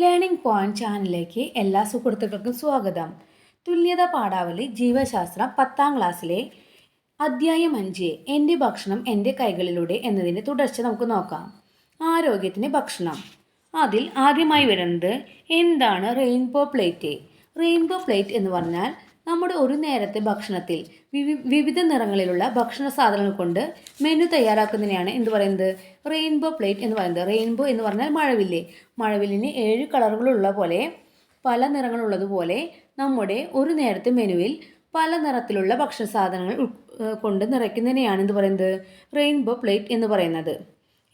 Learning point ചാനലിലേക്ക് എല്ലാ സുഹൃത്തുക്കൾക്കും സ്വാഗതം. തുല്യത പാഠാവലി ജീവശാസ്ത്രം പത്താം ക്ലാസ്സിലെ അധ്യായം അഞ്ച് എന്റെ ഭക്ഷണം എന്റെ കൈകളിലൂടെ എന്നതിന്റെ തുടർച്ച നമുക്ക് നോക്കാം. ആരോഗ്യത്തിന് ഭക്ഷണം. അതിൽ ആദ്യമായി വരുന്നത് എന്താണ്? Rainbow plate. റെയിൻബോ പ്ലേറ്റ് എന്ന് പറഞ്ഞാൽ നമ്മുടെ ഒരു നേരത്തെ ഭക്ഷണത്തിൽ വിവി- വിവിധ നിറങ്ങളിലുള്ള ഭക്ഷണ സാധനങ്ങൾ കൊണ്ട് മെനു തയ്യാറാക്കുന്നതിനെയാണ് എന്ത് പറയുന്നത്? റെയിൻബോ പ്ലേറ്റ് എന്ന് പറയുന്നത്. റെയിൻബോ എന്ന് പറഞ്ഞാൽ മഴവില്ല്. മഴവില്ലിന് ഏഴ് കളറുകളുള്ള പോലെ പല നിറങ്ങളുള്ളതുപോലെ നമ്മുടെ ഒരു നേരത്തെ മെനുവിൽ പല നിറത്തിലുള്ള ഭക്ഷണ സാധനങ്ങൾ കൊണ്ട് നിറയ്ക്കുന്നതിനെയാണ് എന്ത് പറയുന്നത്? റെയിൻബോ പ്ലേറ്റ് എന്ന് പറയുന്നത്.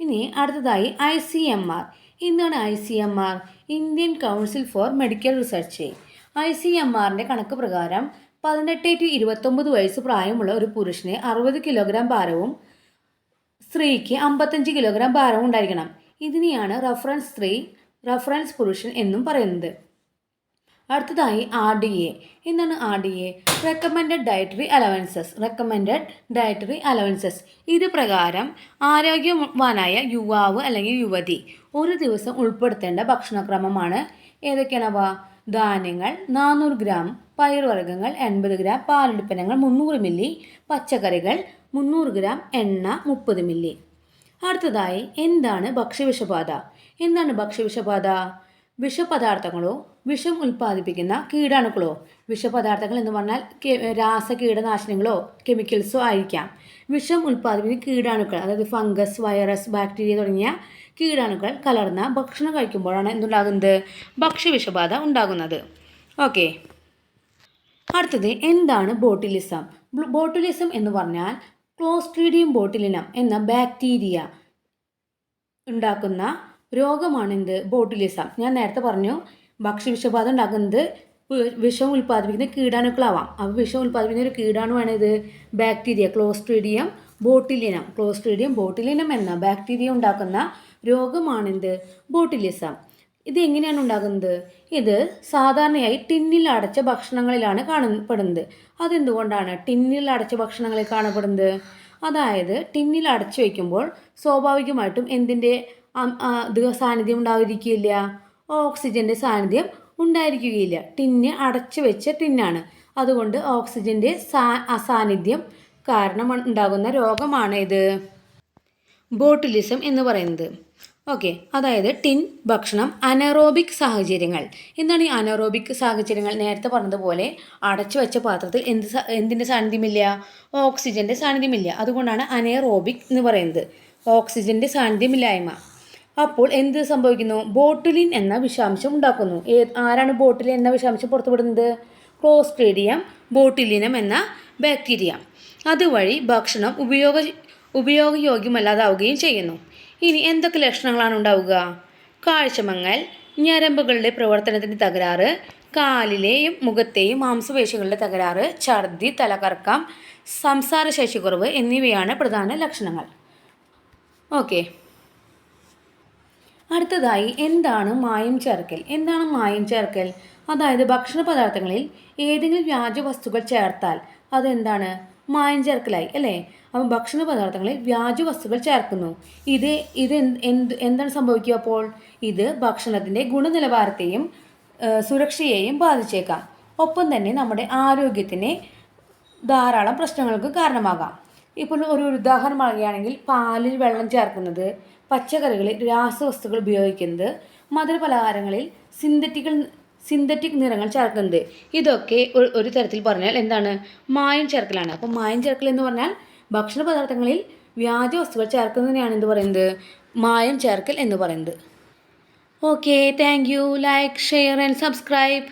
ഇനി അടുത്തതായി ഐ സി എം ആർ എന്താണ് I C M R Indian council for medical research I C M ആറിന്റെ കണക്ക് പ്രകാരം പതിനെട്ട് ടു ഇരുപത്തൊമ്പത് വയസ്സ് പ്രായമുള്ള ഒരു പുരുഷന് അറുപത് കിലോഗ്രാം ഭാരവും സ്ത്രീക്ക് അമ്പത്തഞ്ച് കിലോഗ്രാം ഭാരവും ഉണ്ടായിരിക്കണം. ഇതിനെയാണ് റഫറൻസ് സ്ത്രീ റഫറൻസ് പുരുഷൻ എന്നും പറയുന്നത്. അടുത്തതായി ആർ ഡി എ. എന്താണ് R D A? Recommended dietary allowances recommended dietary allowances ഇത് പ്രകാരം ആരോഗ്യവാനായ യുവാവ് അല്ലെങ്കിൽ യുവതി ഒരു ദിവസം ഉൾപ്പെടുത്തേണ്ട ഭക്ഷണക്രമമാണ്. ഏതൊക്കെയാണവ ധാന്യങ്ങൾ നാനൂറ് ഗ്രാം പയറുവർഗങ്ങൾ എൺപത് ഗ്രാം പാലുൽപ്പന്നങ്ങൾ മുന്നൂറ് മില്ലി പച്ചക്കറികൾ മുന്നൂറ് ഗ്രാം എണ്ണ മുപ്പത് മില്ലി. അടുത്തതായി എന്താണ് ഭക്ഷ്യവിഷബാധ? എന്താണ് ഭക്ഷ്യവിഷബാധ? വിഷപദാർത്ഥങ്ങളോ വിഷം ഉൽപ്പാദിപ്പിക്കുന്ന കീടാണുക്കളോ. വിഷപദാർത്ഥങ്ങൾ എന്ന് പറഞ്ഞാൽ രാസ കീടനാശിനികളോ കെമിക്കൽസോ ആയിരിക്കാം. വിഷം ഉൽപ്പാദിപ്പിക്കുന്ന കീടാണുക്കൾ അതായത് ഫംഗസ് വൈറസ് ബാക്ടീരിയ തുടങ്ങിയ കീടാണുക്കൾ കലർന്ന ഭക്ഷണം കഴിക്കുമ്പോഴാണ് എന്തുണ്ടാകുന്നത്? ഭക്ഷ്യവിഷബാധ ഉണ്ടാകുന്നത്. ഓക്കെ. അടുത്തത് എന്താണ് ബോട്ടിലിസം? ബോട്ടുലിസം എന്ന് പറഞ്ഞാൽ ക്ലോസ്ട്രീഡിയം ബോട്ടിലിനം എന്ന ബാക്ടീരിയ ഉണ്ടാക്കുന്ന രോഗമാണ് എന്ത് ബോട്ടുലിസം. ഞാൻ നേരത്തെ പറഞ്ഞു ഭക്ഷ്യവിഷബാധ ഉണ്ടാകുന്നത് വിഷം ഉൽപ്പാദിപ്പിക്കുന്ന കീടാണുക്കളാവാം. അപ്പോൾ വിഷം ഉൽപ്പാദിപ്പിക്കുന്ന ഒരു കീടാണുവാണ് ഇത്. Bacteria clostridium botulinum. Clostridium botulinum എന്ന ബാക്ടീരിയ ഉണ്ടാക്കുന്ന രോഗമാണെന്ത്? ബോട്ടിലിസം. ഇത് എങ്ങനെയാണ് ഉണ്ടാകുന്നത്? ഇത് സാധാരണയായി ടിന്നിൽ അടച്ച ഭക്ഷണങ്ങളിലാണ് കാണപ്പെടുന്നത്. അതെന്തുകൊണ്ടാണ് ടിന്നിൽ അടച്ച ഭക്ഷണങ്ങളിൽ കാണപ്പെടുന്നത്? അതായത് ടിന്നിൽ അടച്ചു വയ്ക്കുമ്പോൾ സ്വാഭാവികമായിട്ടും എന്തിന്റെ ഇത് സാന്നിധ്യം ഉണ്ടായിരിക്കില്ല. ഓക്സിജന്റെ സാന്നിധ്യം ഉണ്ടായിരിക്കുകയില്ല. ടിന്ന് അടച്ചു വെച്ച ടിന്നാണ്. അതുകൊണ്ട് ഓക്സിജന്റെ സാ അസാന്നിധ്യം കാരണം ഉണ്ടാകുന്ന രോഗമാണ് ഇത്. ബോട്ടിലിസം എന്ന് പറയുന്നത്. ഓക്കെ അതായത് ടിൻ ഭക്ഷണം അനറോബിക് സാഹചര്യങ്ങൾ. എന്താണ് ഈ അനറോബിക് സാഹചര്യങ്ങൾ? നേരത്തെ പറഞ്ഞതുപോലെ അടച്ചു വെച്ച പാത്രത്തിൽ എന്ത് എന്തിന്റെ സാന്നിധ്യമില്ല? ഓക്സിജന്റെ സാന്നിധ്യമില്ല. അതുകൊണ്ടാണ് അനേറോബിക് എന്ന് പറയുന്നത്. ഓക്സിജന്റെ സാന്നിധ്യമില്ലായ്മ. അപ്പോൾ എന്ത് സംഭവിക്കുന്നു? ബോട്ടുലിൻ എന്ന വിഷാംശം ഉണ്ടാക്കുന്നു. ആരാണ് ബോട്ടുലിൻ എന്ന വിഷാംശം പുറത്തുവിടുന്നത്? ക്ലോസ്ട്രീഡിയം ബോട്ടിലിനം എന്ന ബാക്ടീരിയ. അതുവഴി ഭക്ഷണം ഉപയോഗ ഉപയോഗയോഗ്യമല്ലാതാവുകയും ചെയ്യുന്നു. ഇനി എന്തൊക്കെ ലക്ഷണങ്ങളാണ് ഉണ്ടാവുക? കാഴ്ചമങ്ങൽ ഞരമ്പുകളുടെ പ്രവർത്തനത്തിന്റെ തകരാറ് കാലിലെയും മുഖത്തെയും മാംസപേശികളുടെ തകരാറ് ഛർദി തലകറക്കം സംസാരശേഷിക്കുറവ് എന്നിവയാണ് പ്രധാന ലക്ഷണങ്ങൾ. ഓക്കെ. അടുത്തതായി എന്താണ് മായം ചേർക്കൽ? എന്താണ് മായം ചേർക്കൽ? അതായത് ഭക്ഷണ പദാർത്ഥങ്ങളിൽ ഏതെങ്കിലും വ്യാജ വസ്തുക്കൾ ചേർത്താൽ അതെന്താണ്? മായം ചേർക്കലായി അല്ലേ? അപ്പം ഭക്ഷണ പദാർത്ഥങ്ങളിൽ വ്യാജ വസ്തുക്കൾ ചേർക്കുന്നു. ഇത് ഇത് എന്ത് എന്ത് എന്താണ് സംഭവിക്കുക അപ്പോൾ? ഇത് ഭക്ഷണത്തിന്റെ ഗുണനിലവാരത്തെയും സുരക്ഷയെയും ബാധിച്ചേക്കാം. ഒപ്പം തന്നെ നമ്മുടെ ആരോഗ്യത്തിന് ധാരാളം പ്രശ്നങ്ങൾക്ക് കാരണമാകാം. ഇപ്പോൾ ഒരു ഉദാഹരണം പറയുകയാണെങ്കിൽ പാലിൽ വെള്ളം ചേർക്കുന്നത് പച്ചക്കറികളിൽ രാസവസ്തുക്കൾ ഉപയോഗിക്കുന്നത് മധുരപലഹാരങ്ങളിൽ സിന്തറ്റിക്കൽ സിന്തറ്റിക് നിറങ്ങൾ ചേർക്കുന്നത്. ഇതൊക്കെ ഒരു തരത്തിൽ പറഞ്ഞാൽ എന്താണ്? മായം ചേർക്കലാണ്. അപ്പോൾ മായം ചേർക്കൽ എന്ന് പറഞ്ഞാൽ ഭക്ഷണ പദാർത്ഥങ്ങളിൽ വ്യാജ വസ്തുക്കൾ ചേർക്കുന്നതിനെയാണ് എന്ത് പറയുന്നത്? മായം ചേർക്കൽ എന്ന് പറയുന്നത്. Okay thank you. Like share and subscribe.